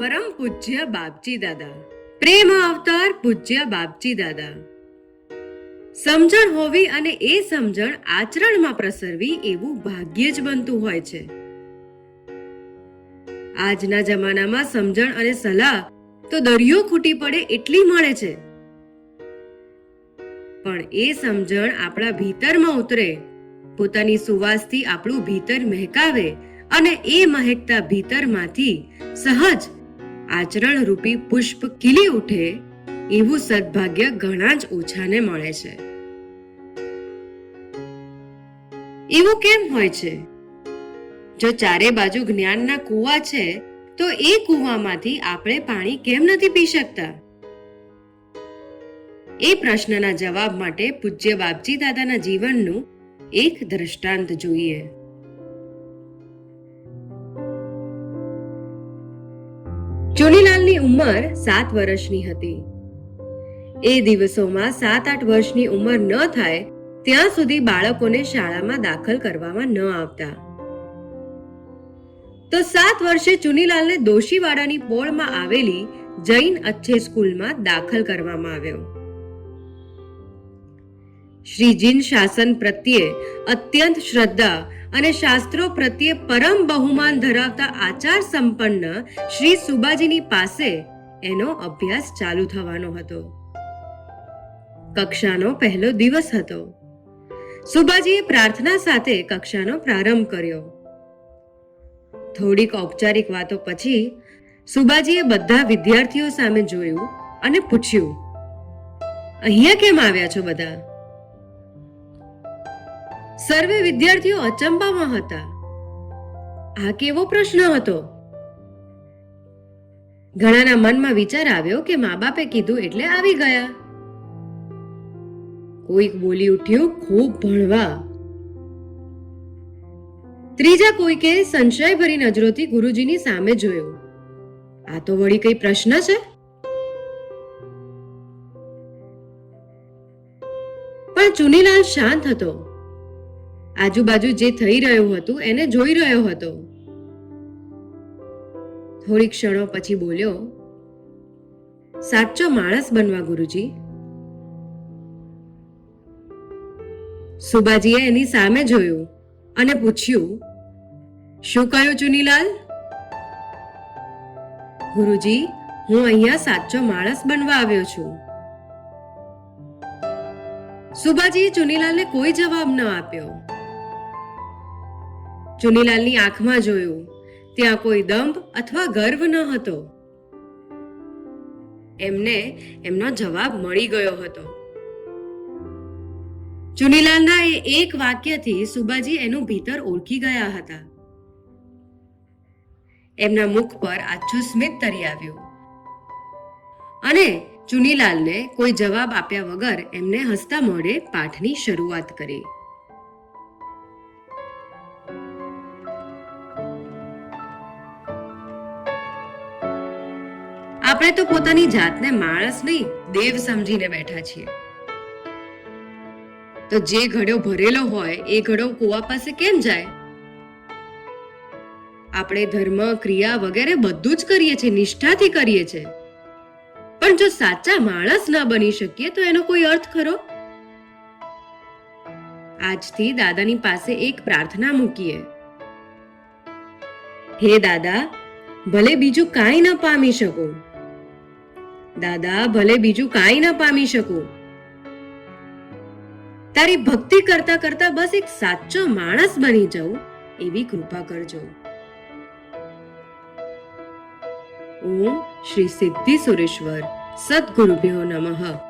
પરમ પૂજ્ય બાપજી દાદા. પ્રેમ અવતાર પૂજ્ય બાપજી દાદા. સમજણ હોવી અને એ સમજણ આચરણમાં પ્રસરવી એવું ભાગ્ય જ બનતું હોય છે. આજના જમાનામાં સમજણ અને સલાહ તો દરિયો ખૂટી પડે એટલી મળે છે. પણ એ સમજણ આપણા ભીતરમાં ઉતરે. પોતાની સુવાસથી આપણું ભીતર મહેકાવે અને એ મહેકતા ભીતરમાંથી સહજ આચરણ રૂપી પુષ્પ ખીલી ઉઠે, એવું સદભાગ્ય ઘણા જ ઓછાને મળે છે. એવું કેમ હોય છે? જો ચારે બાજુ જ્ઞાનના કૂવા છે, તો એ કૂવામાંથી આપણે પાણી કેમ નથી પી શકતા? એ પ્રશ્નના જવાબ માટે પૂજ્ય બાપજી દાદાના જીવનનું એક દ્રષ્ટાંત જોઈએ. ચુનીલાલની ઉંમર સાત વર્ષની હતી. એ દિવસોમાં સાત આઠ વર્ષની ઉંમર ન થાય ત્યાં સુધી બાળકોને શાળામાં દાખલ કરવામાં ન આવતા. તો સાત વર્ષે ચુનીલાલને દોશીવાડાની પોળમાં આવેલી જૈન અચ્છે સ્કૂલમાં દાખલ કરવામાં આવ્યો. શ્રી જીન શાસન પ્રત્યે અત્યંત શ્રદ્ધા અને શાસ્ત્રો પ્રત્યે પરમ બહુમાન ધરાવતા આચાર સંપન્ન શ્રી સુબાજીની પાસે એનો અભ્યાસ ચાલુ થવાનો હતો. કક્ષાનો પહેલો દિવસ હતો. સુબાજીએ પ્રાર્થના સાથે કક્ષાનો પ્રારંભ કર્યો. થોડીક ઔપચારિક વાતો પછી સુબાજીએ બધા વિદ્યાર્થીઓ સામે જોયું અને પૂછ્યું, અહીંયા કેમ આવ્યા છો બધા? સર્વે વિદ્યાર્થીઓ અચંબામાં હતા. આ કેવો પ્રશ્ન હતો? ઘણાના મનમાં વિચાર આવ્યો કે મા બાપે કીધું એટલે આવી ગયા. કોઈક બોલી ઉઠ્યું, ખૂબ ભણવા. ત્રીજા કોઈકે સંશય ભરી નજરોથી ગુરુજીની સામે જોયું. આ તો વળી કઈ પ્રશ્ન છે? પણ ચુનીલાલ શાંત હતો. આજુબાજુ જે થઈ રહ્યું હતું, એને જોઈ રહ્યો હતો. થોડી ક્ષણો પછી બોલ્યો, સાચો માણસ બનવા ગુરુજી. સુબાજીએ એની સામે જોયું અને પૂછ્યું, શું કહ્યું ચુનીલાલ? ગુરુજી, હું અહીંયા સાચો માણસ બનવા આવ્યો છું. સુબાજીએ ચુનીલાલને કોઈ જવાબ ન આપ્યો. ચુનીલાલની આંખમાં જોયું, ત્યાં કોઈ દંભ અથવા ગર્વ ન હતો. એમને એમનો જવાબ મળી ગયો હતો. ચુનીલાલના એ એક વાક્યથી સુબાજી એનું ભીતર ઓળખી ગયા હતા. એમના મુખ પર આછું સ્મિત તરી આવ્યું. અને ચુનીલાલને કોઈ જવાબ આપ્યા વગર એમને હસતા મોઢે પાઠની શરૂઆત કરી. આપણે તો પોતાની જાતને માણસ નહીં, દેવ સમજીને બેઠા છીએ. તો જે ઘડો ભરેલો હોય, એ ઘડો કુવા પાસે કેમ જાય? આપણે ધર્મ, ક્રિયા વગેરે બધું જ કરીએ છીએ, નિષ્ઠાથી કરીએ છીએ. પણ જો સાચા માણસ ન બની શકીએ, તો એનો કોઈ અર્થ ખરો? આજથી દાદાની પાસે એક પ્રાર્થના મૂકીએ. હે દાદા, ભલે બીજું કાંઈ ન પામી શકું દાદા, ભલે બીજું કાંઈ ન પામી શકું. તારી ભક્તિ કરતા કરતા બસ એક સાચો માણસ બની જાઉં, એવી કૃપા કરજો. ઓમ શ્રી સિદ્ધિ સુરેશ્વર, સદગુરુભ્યો નમઃ.